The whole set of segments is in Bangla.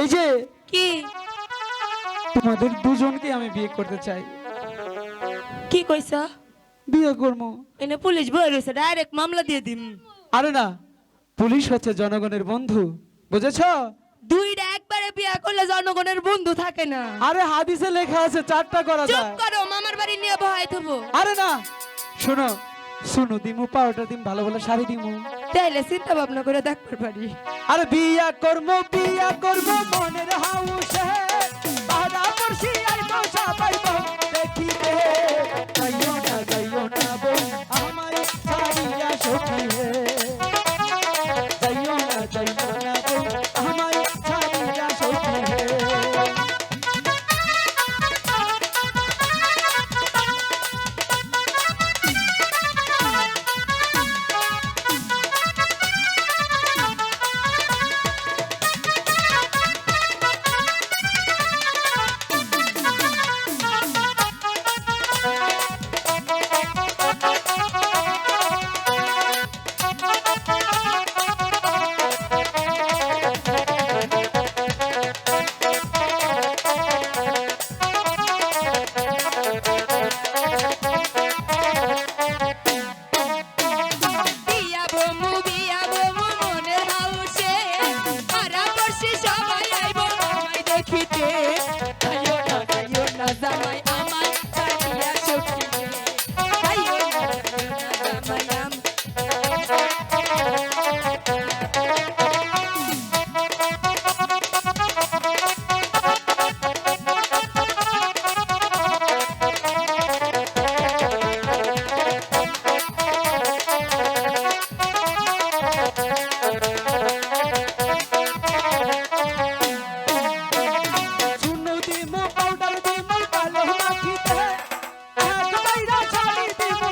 এই যে কি? তোমাদের দুজনকে আমি বিয়ে করতে চাই। কি কইছা? বিয়ে করব। এনে পুলিশ বই রয়েছে ডাইরেক্ট মামলা দিয়ে দিম। আরে না পুলিশ হচ্ছে জনগণের বন্ধু বুঝেছ? দুইটা একবারে বিয়া করলে জনগণের বন্ধু থাকে না। আরে হাদিসে লেখা আছে চারটা করা চুপ যায়। করো মামার বাড়ি নিয়ে ভয় থবো। আরে না শোনো শুনো দিমু পাউডার দিম ভালো ভালো শাড়ি দিমু। তাইলে চিন্তা ভাবনা করে দেখ পারি। আর বিয়া করব বিয়া করব মনের হাউসে। বাধা পড়ছি আর সবাইবো দেখিতে people.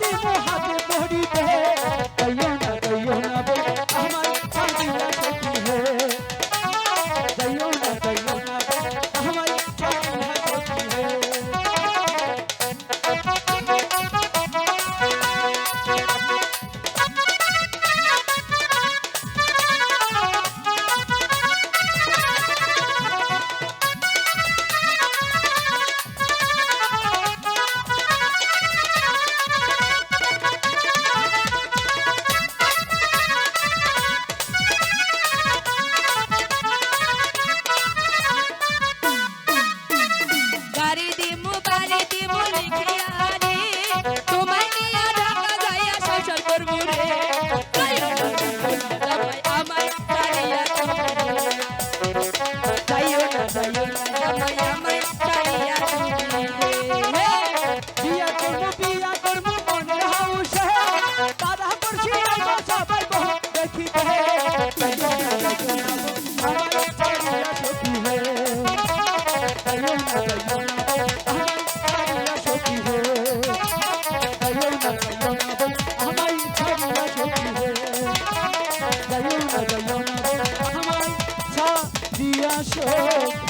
দেব আসো।